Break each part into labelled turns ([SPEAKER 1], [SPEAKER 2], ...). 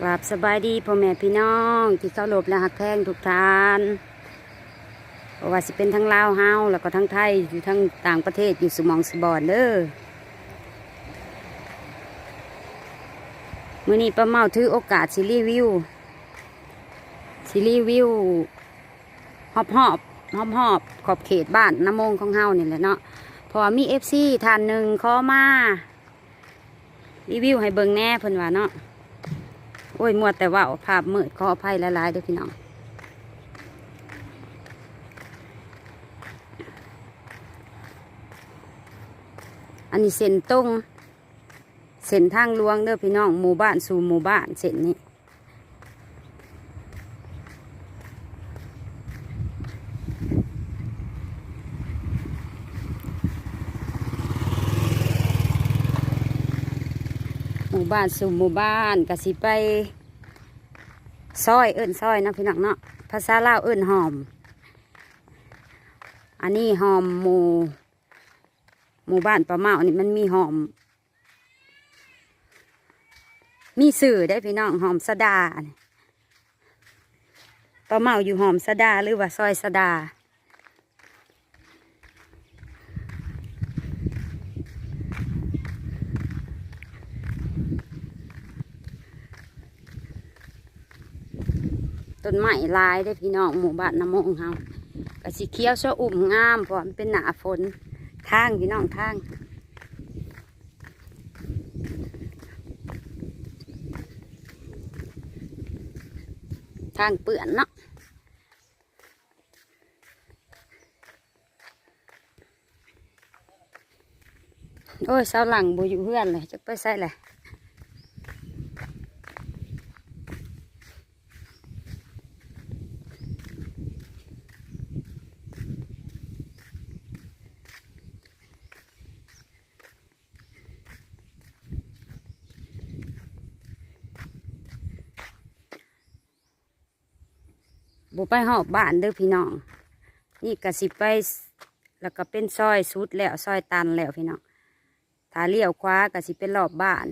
[SPEAKER 1] กราบสบายดีพ่อแม่พี่น้องที่เข้ารบและหักแพงทุกท่านว่าสิเป็นทั้งลาวเฮาแล้วก็ทั้งไทยอยู่ทั้งต่างประเทศอยู่สมองสบอนเด้อมื้อนี้ป้าเมาถือโอกาสสิรีวิวสิรีวิวหอบหอบหอบหอบขอบเขตบ้านน้ำมงของเฮานี่แหละเนาะพอมีเอฟซีท่านหนึ่งข้อมารีวิวให้เบิงแน่เพิ่นว่าเนาะ โอ้ยมัวแต่ว่าภาพมืดขออภัยหลายๆเด้วยพี่น้องอันนี้เส้นตรงเส้นทางหลวงเด้อพี่น้องหมู่บ้านสู่หมู่บ้านเส้นนี้ หมู่บ้านสู่หมู่บ้านกสิไปซอยเอิ้นซอยนะพี่น้องเนาะภาษาลาวเอิ้นหอม อันนี้หอมหมู่หมู่บ้านประเมานี่มันมีหอม มีสื่อได้พี่น้องหอมสะดานี่ประเมาอยู่หอมสะดาหรือว่าซอยสะดา ต้นไม้ลายได้พี่น้องหมู่บ้านน้ำมงเฮากะสิเขียวชอุ่มงามพราะมันเป็นหนาฝนทางพี่น้องทางทางเปื่อนเนาะโอ้ยเสาหลังบอยู่เพื่อนเลยจะไปใส่เลย ไปหอบบ้านเด้อพี่น้อง นี่กระสิไปแล้วก็เป็นซอยสุดแล้วซอยตันแล้วพี่น้องถ้าเลี้ยวควากระสิเป็นรอบบ้าน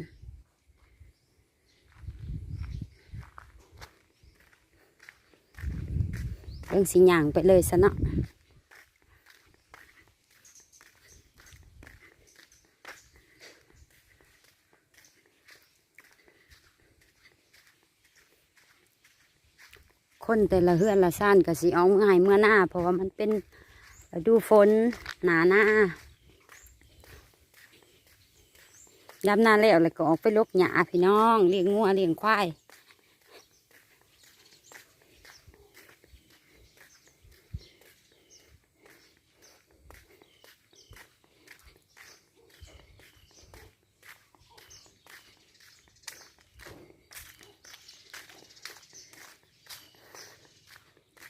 [SPEAKER 1] เรื่องสิย่างไปเลยซะเนาะ คนแต่ละเฮือนละซ่านกสิเอาง่ายเมื่อหน้า เพราะว่ามันเป็นดูฝนหนาหน้ายามหน้าแล้วเลยก็ออกไปลกหญ้าพี่น้องเลี้ยงงัวเลี้ยงควาย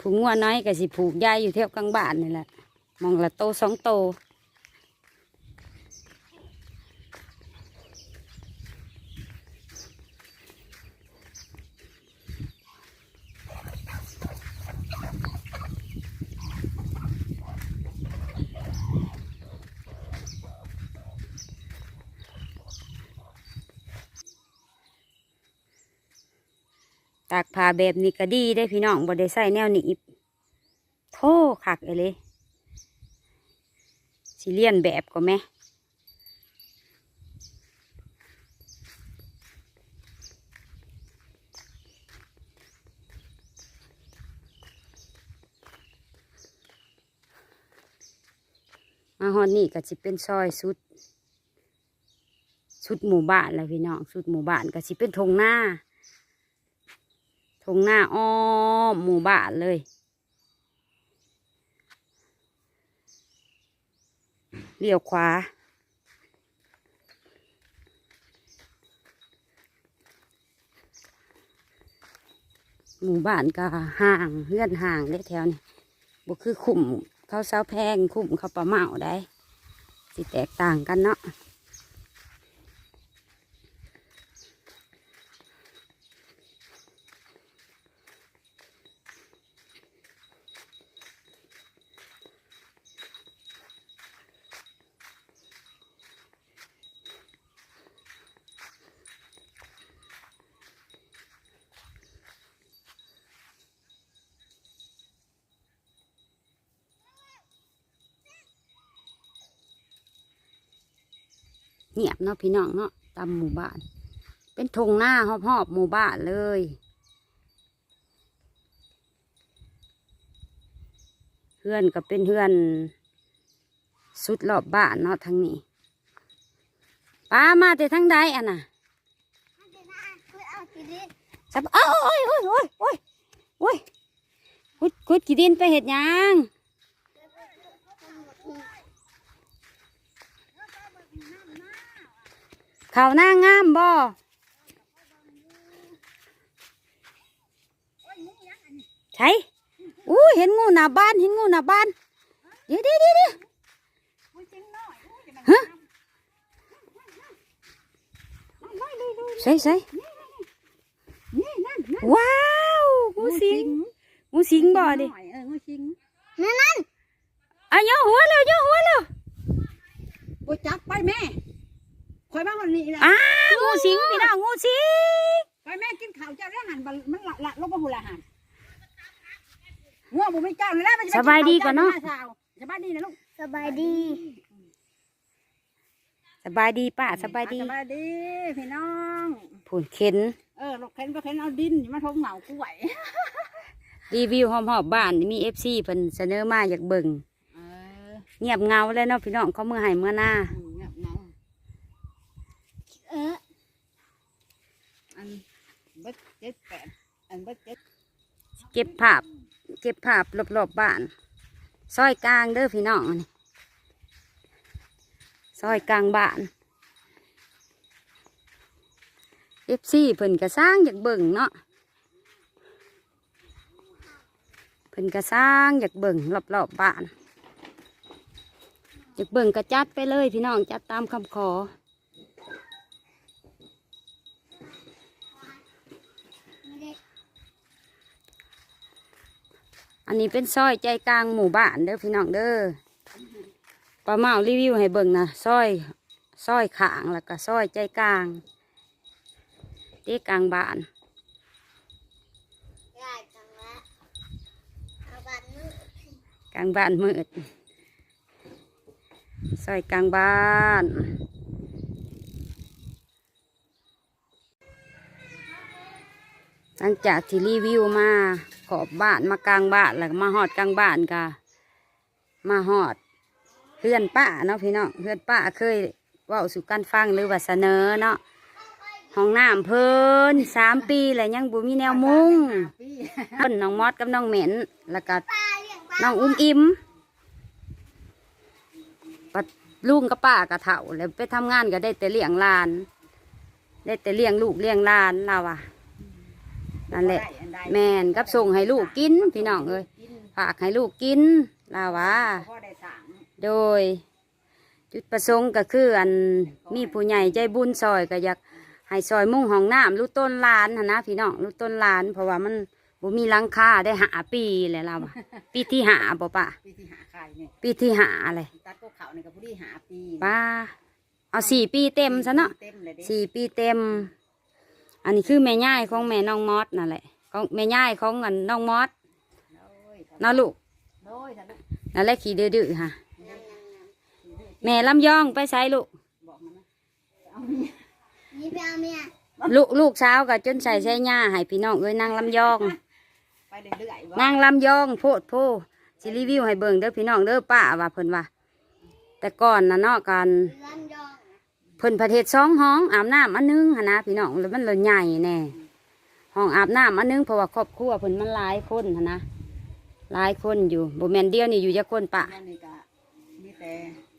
[SPEAKER 1] ผูกงัวน้อยก็สิผูกยายอยู่เที่ยบกลางบ้านนี่แหละมองละโตสองโต ตากผ้าแบบนี้ก็ดีได้พี่น้องบ่ได้ใส่แนวนีบโทคักเอเลยสิเลียนแบบก็แม่มาฮอดนี่ก็สิเป็นซอยสุด สุดหมู่บ้านแล้วพี่น้อง สุดหมู่บ้านก็สิเป็นทงหน้า ทงหน้าอ้อมหมู่บ้านเลย เลี้ยวขวา หมู่บ้านก็ห่างเลื่อนห่างเลยแถวนี้บ่คือขุมเขาเสาแพงขุมเขาปลาเมาได้ สิแตกต่างกันเนาะ เงียบเนาะพี่น้องเนาะตามหมู่บ้าน เป็นทงหน้าหอบๆหมู่บ้านเลยเพื่อนก็เป็นเพื่อนสุดรอบบ้านเนาะทางนี้ป้ามาแต่ทางใดอะน่ะสับโอ้ยโอ้ยโอ้ยโอ้ยโอ้ยขุดขุดขี้ดินไปเห็ดหยัง เขาวหน้างามบ่ใช่อู้เห็นงูหน้าบ้านเห็นงูหน้าบ้าน เดี๋ยวเดี๋ยวเดี๋ยวเดี๋ยวฮะใส่ใส่ว้าวงูสิงงูสิงบ่ดิ
[SPEAKER 2] เอองูสิง
[SPEAKER 1] อะย่อหัวแล้วย่อหัวแล้ว
[SPEAKER 2] ปจับไปแม่คอยมาวั นนี้นะ
[SPEAKER 1] อ้าวงูสิงพี่น้องงูสิง
[SPEAKER 2] ไปแม่กินข้าวเจ้าได้หันมันละละลงมาหุ่นละหันง่วงบุไม่เจ้าเลยแล้วมันจะ
[SPEAKER 1] สบายดีก่อนเนาะ
[SPEAKER 2] สบายดีนะลูก
[SPEAKER 3] สบายดี
[SPEAKER 1] สบายดีป้าสบายดี
[SPEAKER 2] สบายดีพี่น้อง
[SPEAKER 1] ผุนเข็น
[SPEAKER 2] เออลูกเข็นไปเข็นเอาดินมาทงเหงากูไหว
[SPEAKER 1] รีวิวหอมหอบๆบ้านมีเอฟซีเพิ่นเสนอมาอยากเบิ่ง
[SPEAKER 2] เออ
[SPEAKER 1] เงียบเงาเลยเนาะพี่น้องเขามือใหายเมื่อหน้า
[SPEAKER 2] เงาเงา
[SPEAKER 3] เออ
[SPEAKER 2] อันเบ็ดเจ็ดแปดอันเบ็ดเจ็ด
[SPEAKER 1] เก็บภาพ เก็บภาพรอบๆบบ้าน ซอยกลางเด้อพี่น้องอันนี้ซอยกลางบ้านเอฟซีเพิ่นก็สร้างอยากเบิ่งเนาะเพิ่นก็สร้างอยากเบิ่งรอบๆบบ้านอยากเบิ่งก็จัดไปเลยพี่น้องจัดตามคำขอ อันนี้เป็นซอยใจกลางหมู่บ้านเด้อพี่น้องเด้อป้าเมารีวิวให้เบิ่งนะซอยซอยขางแล้วก็ซอยใจกลางที่กลางบ้าน
[SPEAKER 3] ก
[SPEAKER 1] ลางบ้านมืดซอยกลางบ้าน หลังจากที่รีวิวมาขอบบ้านมากลางบ้านแล้วก็มาหอดกลางบ้านกะมาหอดเพื่อนป้าเนาะพี่น้องเพื่อนป้าเคยว่าสู่กันฟังหรือว่าเสนอเนาะห้องน้ำเพิ่นสามปีแล้วยังบ่มีแนวมุงเพิ่นน้องมอดกับน้องเหม็นแล้วก็
[SPEAKER 3] ป้าเลี้ยงบ้า
[SPEAKER 1] น้องอุ้มอิ่มปลุงกับป้ากับเฒ่าแล้วไปทำงานก็ได้แต่เลี้ยงลาน ได้แต่เลี้ยงลูกเลี้ยงลานเราอะ นั่นแหละ แม่นกับส่งให้ลูกกินพี่น้องเอ้ยฝากให้ลูกกินลาวา
[SPEAKER 2] พ่อได้สั่ง
[SPEAKER 1] โดย จุดประสงค์ก็คืออันมีผู้ใหญ่ใจบุญซอยก็อยากให้ซอยมุ่งห้องน้ำลูกต้นลานหั้นนะพี่น้องลูกต้นลาน เพราะว่ามันบ่มีหลังคาได้หาปีแล้วเราอะปีที่หาบ่ปะ
[SPEAKER 2] ปีที่หาใครเนี่ย
[SPEAKER 1] ปีที่หาอะไร
[SPEAKER 2] ตัดก็เขาเนี่ยกับผู้ที่หาปี
[SPEAKER 1] ป้าเอาสี่ปีเต็มซะเนาะ
[SPEAKER 2] เต็มเลยเด้
[SPEAKER 1] สี่ปีเต็ม อันนี้คือแม่ย่ายของแม่น้องมอสนั่นแหละของแม่ย่ายของอันน้องมอส
[SPEAKER 2] โอ้ย
[SPEAKER 1] เนาะลูก
[SPEAKER 2] โอ้ยทะลุ
[SPEAKER 1] นั่นแหละขี่ดื้อๆฮะแม่ลำยองไปใช้ลูก
[SPEAKER 2] บอกมันนะเอาเมีย
[SPEAKER 3] นี่ไปเอาเมีย
[SPEAKER 1] ลูกลูกสาวก็จนใส่ใช้ย่าให้พี่น้องเอ้ยนางลำยอง
[SPEAKER 2] ไปเรื่อยๆบ่
[SPEAKER 1] นางลำยองโพดโพสิรีวิวให้เบิ่งเด้อพี่น้องเด้อป้าว่าเพิ่นว่าแต่ก่อนนะเนาะกัน
[SPEAKER 3] ลำยอง
[SPEAKER 1] เพิ่นประเทศสองห้องอาบน้ำอันหนึงหันนะพี่น้องแล้วมันเลยใหญ่แน่ห้องอาบน้ำอันหนึงเพราะว่าครอบครัวเพิ่นมันหลายคนหันนะหลายคนอยู่บ่แม่นเดียวนี่อยู่จักคนปะ
[SPEAKER 2] นั่นนี่ก็มีแต่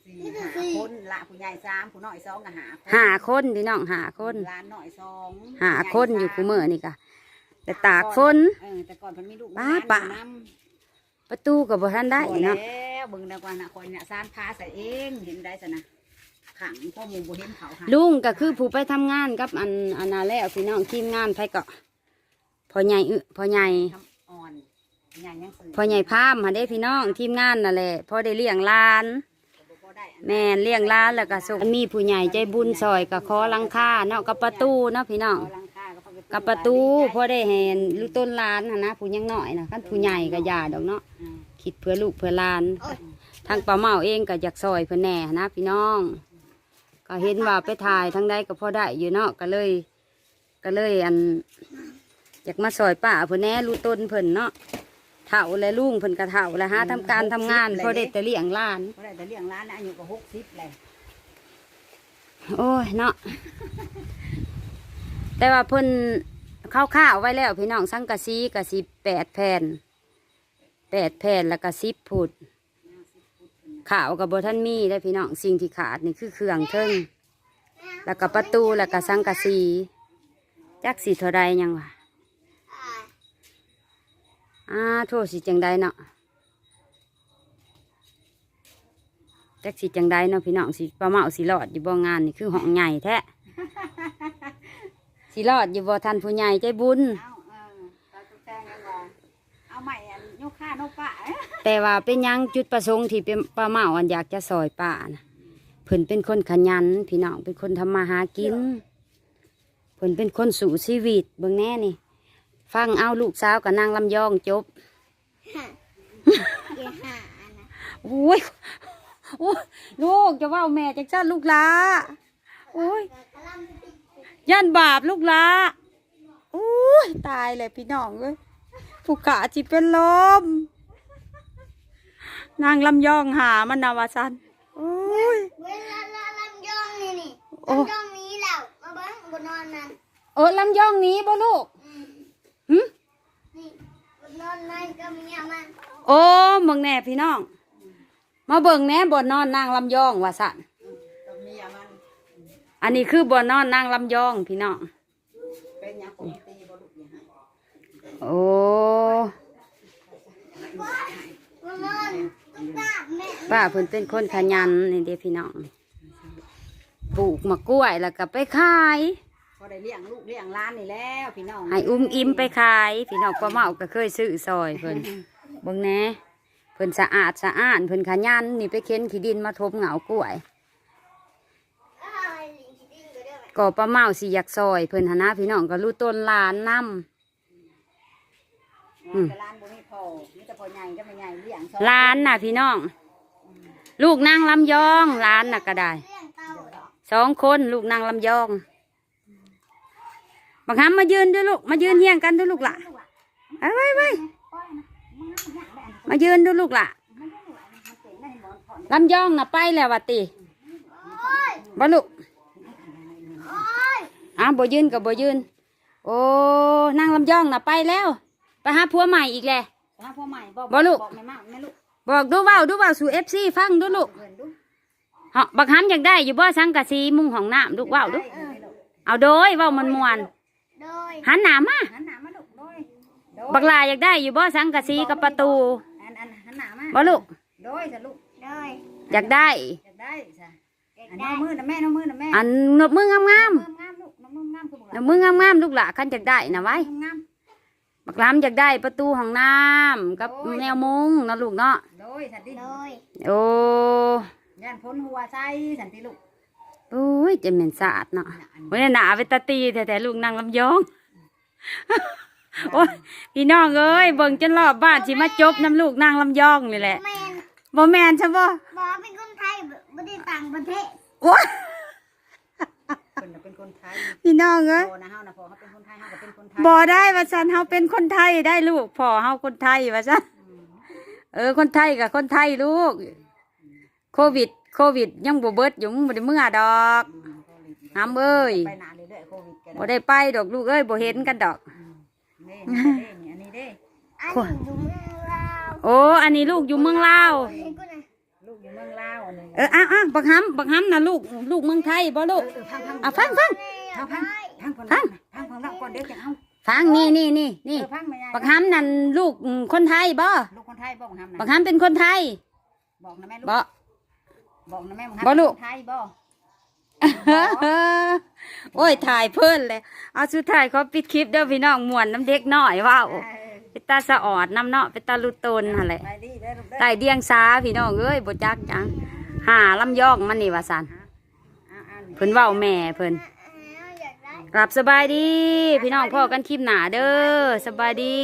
[SPEAKER 2] สี่หาคนละผู้ใหญ่สามผู้น้อยสองก็หาคน
[SPEAKER 1] ห้าคนพี่น้องห้าคน
[SPEAKER 2] หลานน้อยสอง
[SPEAKER 1] ห้าคนอยู่คูเมื่อนี่กะแต่ตากฝน
[SPEAKER 2] เออแต่ก่อนเพิ่นมีลูก
[SPEAKER 1] ป้า
[SPEAKER 2] มีหลน
[SPEAKER 1] ป้า
[SPEAKER 2] อยู่นำ
[SPEAKER 1] ประตูก็บ่ทันได้
[SPEAKER 2] พอ
[SPEAKER 1] เนาะ
[SPEAKER 2] แล้วเบิ่งดีกว่านะคนเนี่ยสร้างพาใส่เองเห็นได้ซะนะ ขังพ่อหมูบ่เห็นเขาหา
[SPEAKER 1] ลุงก็คือผู้ไปทำงานกับอันอันนาแล้วพี่น้องทีมงานไผก็พ่อใหญ่อึพ่อใหญ่
[SPEAKER 2] ทำอ่อนใหญ่ยังสื่อ
[SPEAKER 1] พ่อใหญ่พามหาได้พี่น้องทีมงานนั่นแหละพอได้เลี้ยงหลาน
[SPEAKER 2] บ่ได้อัน
[SPEAKER 1] แม่นเลี้ยงหลานแล้วก็ส่งมีผู้ใหญ่ใจบุญซอยก็ขอหลังคาเนาะกับประตูเนาะพี่น้อง
[SPEAKER 2] เอาหลังคาก็เข้าไกั
[SPEAKER 1] บประตูพอได้เห็นลูกต้นหลานหั้นนะผู้ยังน้อยนะคันผู้ใหญ่ก็อย่าดอกเนาะ
[SPEAKER 2] อืม
[SPEAKER 1] คิดเพื่อลูกเพื่อหลาน ทางป้าเมาเองก็อยากซอยเพื่อแหน่นะพี่น้อง ก็เห็นว่าไปถ่ายทั้งใดก็พอได้อยู่เนาะก็เลย ก็เลยอัน อยากมาซอยป้าเพิ่นแหน่รู้ต้นเพิ่นเนาะเฒ่าและลุงเพิ่นก็เฒ่าแล้วหาทำการทำงานพอได้แต่เลี้ยงหลาน
[SPEAKER 2] เพราะได้แต่เลี้ยงร้านนะอายุก็หกสิบเลย
[SPEAKER 1] โอ้ยเนาะ แต่ว่าเพิ่นเข้าข้าวๆไว้แล้วพี่น้องสังกะสีกะสีแปดแผ่นแปดแผ่นแล้วก็สิบผุด ข่าวกับบท่านมีได้อพี่น้องสิ่งที่ขาดนี่คือเครื่องเทิงแล้วก็ประตูแล้วก็สังกะสีจักสีเท่าใดยังวะ
[SPEAKER 3] อ่า
[SPEAKER 1] อ่าโทษสิจังใดเนาะจักสิจังใดเนาะพี่น้องสิประเมาสิรอดอยู่บ่งานนี่คือห้องใหญ่แท้สิรอดอยู่บ่ทันผู้ใหญ่ใจบุญ
[SPEAKER 2] เอาเออตาตุ๊กแตงกันว่าเอาใหม่อั นยกข้านกปะเอ้ย
[SPEAKER 1] แต่ว่าเป็นหยังจุดประสงค์ที่เป็นป้าเมาอันอยากจะซอยป้านะเพิ่นเป็นคนขยัน พี่น้องเป็นคนทำมาหากินเพิ่นเป็นคนสู่ชีวิตเบิ่งแน่นี่ ฟังเอาลูกสาวกับนางลำยองจบ
[SPEAKER 3] อย่าหานะ
[SPEAKER 1] โอ้ยโอ้ยลูกจะเว่าแม่จักจันลูกหลาโอ้ย
[SPEAKER 3] กระลำติด
[SPEAKER 1] ย่านบาปลูกหลาโอ้ยตายเลยพี่น้องเอ้ย ผู้กะจิเป็นลม นางลำยองหามันนาวาสันโอ้ย
[SPEAKER 3] เวลาละลำยองนี่นี่
[SPEAKER 1] โอ้
[SPEAKER 3] ลำยองนี้แล้วมาเบิ้งบนนอนนั่น
[SPEAKER 1] เออลำยองหนี้บ่ลูก
[SPEAKER 3] อืม
[SPEAKER 1] หึ
[SPEAKER 3] นี่บนนอนนั่นก็เมียมัน
[SPEAKER 1] โอ้เบิ่งแน่พี่น้อง มาเบิ่งแหน่บ่นอนนางลำยองว่าสัน
[SPEAKER 2] กับเมียมัน
[SPEAKER 1] อันนี้คือบ่นอนนางลำยองพี่น้อง โอ้
[SPEAKER 3] บนนอนตุ๊กตาแม่
[SPEAKER 1] ป้าเพิ่นเป็นคนขยันนี่เด้พี่น้องปลูกมะกล้วยแล้วก็ไปขาย
[SPEAKER 2] พอได้เลี้ยงลูกเลี้ยงร้านนี่แล้วพี่น้อง
[SPEAKER 1] ให้อุ้มอิ่มไปขาย พี่น้องป้าเมาก็เคยซื้อซอยเพิ่นเบิ่งแหน่เพิ่นสะอาดสะอ้านเพิ่นขยันนี่ไปเค้นขี้ดินมาทบเหงากล้วย
[SPEAKER 3] อ้าวลิงคิดดิ้งก็ได้ไหม
[SPEAKER 1] ก็ป้าเมาสิอยากซอยเพิ่นหนนะพี่น้องก็รู้ต้นลานนํ อืม
[SPEAKER 2] แต่ร้านบ่มีพอมีแต่พอใหญ่ก็ไม่ใหญ่เลี้ยงสอง
[SPEAKER 1] ลานน่ะพี่น้อง ลูกนางลำยองลานน่ะก็ได้
[SPEAKER 3] เลี้ยงเต่าเหรอ
[SPEAKER 1] สองคนลูกนางลำยองบังคับมายืนด้วยลูกมายืนเฮียงกันด้วยลูกล่ะเอาไว้ไว้มายืนด้วยลูกล่ะลำยองน่ะไปแล้ววะติ
[SPEAKER 3] โอ้ย
[SPEAKER 1] บ่ลูก
[SPEAKER 3] โอ้ย
[SPEAKER 1] อะบ่ยืนกับบ่ยืน โอ้นางลำยองน่ะไปแล้ว ไปหาผัวใหม่อีกแหละ
[SPEAKER 2] หาพ่อใหม่บอก
[SPEAKER 1] บ่ลูก
[SPEAKER 2] บอกแม่มากแม่ลูก
[SPEAKER 1] บอกดูเว้าดูเว้าสู่เอฟซีฟังดูลูก
[SPEAKER 2] เพิ่นดู
[SPEAKER 1] เฮาบักฮัมอยากได้อยู่บ่สังกะสีมุงห้องน้ำลูกเว้าดู
[SPEAKER 2] เออลูก
[SPEAKER 1] เอาโดยเว้ามันมวน
[SPEAKER 3] โดย
[SPEAKER 1] ๆหันหน้ามา
[SPEAKER 2] หันหน้ามาลูกโดยโดย
[SPEAKER 1] บักลาอยากได้อยู่บ่สังกะสีกับประตู
[SPEAKER 2] อันอันหันหน้ามา
[SPEAKER 1] บ่ลูก
[SPEAKER 2] โดยจ้ะลูก
[SPEAKER 3] โดย
[SPEAKER 1] อยากได้
[SPEAKER 2] อยากได้จ้ะ
[SPEAKER 3] เด็ก
[SPEAKER 2] อัน
[SPEAKER 3] ได้
[SPEAKER 2] น้องมือนะแม่น้องมือนะแม่
[SPEAKER 1] อันนบมืองาม
[SPEAKER 2] งามงามลูกน้องมืองามคือบอก
[SPEAKER 1] ๆนบมืองามๆลูกหล่ะคันอยากได้นะไว้
[SPEAKER 2] งาม
[SPEAKER 1] บักลามอยากได้ประตูห้องน้ำกับแนวมุงเนาะลูกเนาะ
[SPEAKER 2] โดยสันติ
[SPEAKER 3] โดย
[SPEAKER 1] โอ้
[SPEAKER 2] ย่านพ้นหัวใจสันติลูก
[SPEAKER 1] โอ้ยจะเหม็นสะอาดเนาะ
[SPEAKER 2] น่ะอัน
[SPEAKER 1] วันนี้หนาไปตาตีแต่แต่ลูกนางลำยอง โอ้ย พี่น้องเอ้ยเบิ่งจนรอบบ้านสิมาจบน้ำลูกนางลำยองนี่แหละ
[SPEAKER 3] แมน
[SPEAKER 1] บ่แมนใช่บ่
[SPEAKER 3] บอกเป็นคนไทยไม่ได้ต่างประเทศ
[SPEAKER 1] โอ้ย
[SPEAKER 2] เพิ่นน่ะเป็นคนไทย
[SPEAKER 1] พี่น้องเอ้ย
[SPEAKER 2] พอนะเฮานะพอเขาเป็นคนไทยเฮาก็เป็นคนไทย
[SPEAKER 1] บ่ได้ว่าซั่นเฮาเป็นคนไทยได้ลูกพ่อเฮาคนไทยว่าซั่นเออคนไทยกับคนไทยลูก โควิด โควิด ยังบ่เบิดอยู่มึงบ่ได้เมื่อดอกหามเอ้ย
[SPEAKER 2] ไปนานเรื่อยๆโควิดกัน
[SPEAKER 1] บ่ได้ไปดอกลูกเอ้ยบ่เห็นกันดอก
[SPEAKER 2] นี่นี่อันนี้เด้
[SPEAKER 3] อันนี้อยู่เมืองลาว
[SPEAKER 1] โอ้อันนี้ลูกอยู่เมืองลาว
[SPEAKER 2] มืองลาวอันนี้
[SPEAKER 1] เอออ้าวอ้าวบักฮัมบักฮัมนะลูกลูกเมืองไทยบ่ลูก
[SPEAKER 2] เออพังพัง
[SPEAKER 1] อะฟังฟัง
[SPEAKER 2] พังพังพังคนพังพังคนละก่อนเดี๋ยวจะเอา
[SPEAKER 1] ฟังนี่นี่นี่
[SPEAKER 2] เอ
[SPEAKER 1] นี่
[SPEAKER 2] อพังไม่ได้
[SPEAKER 1] บักฮัมนั่นลูกคนไทยบ่
[SPEAKER 2] ลูกคนไทยบอกทำนะ
[SPEAKER 1] บักฮัมเป็นคนไทย
[SPEAKER 2] บอกนะแม่ลูก
[SPEAKER 1] บ่
[SPEAKER 2] บอกนะแม่
[SPEAKER 1] บ่ลูก
[SPEAKER 2] ไทยบ่
[SPEAKER 1] โอ้ยถ่ายเพิ่นเลย เอาสุดท้ายขอปิดคลิปเด้อพี่น้องม่วนน้ำเด็กน้อยว้าว
[SPEAKER 2] เออ
[SPEAKER 1] เป็นตาสะออดน้ำเนาะเป็นตาลุตนหั่นแหละ
[SPEAKER 2] ไปดีเด้อลูกเด้อ
[SPEAKER 1] ใต้เดียงสาพี่น้องเอ้ยบ่จักจังหาลำยองมันนี่ว่าซั่น
[SPEAKER 2] เอาเอานี่
[SPEAKER 1] เพิ่นเว้าแม่เพิ่น
[SPEAKER 3] เอาอยากได้
[SPEAKER 1] กลับสบายดี พี่น้องพ่อกันคลิปหนาเด้อสบายดี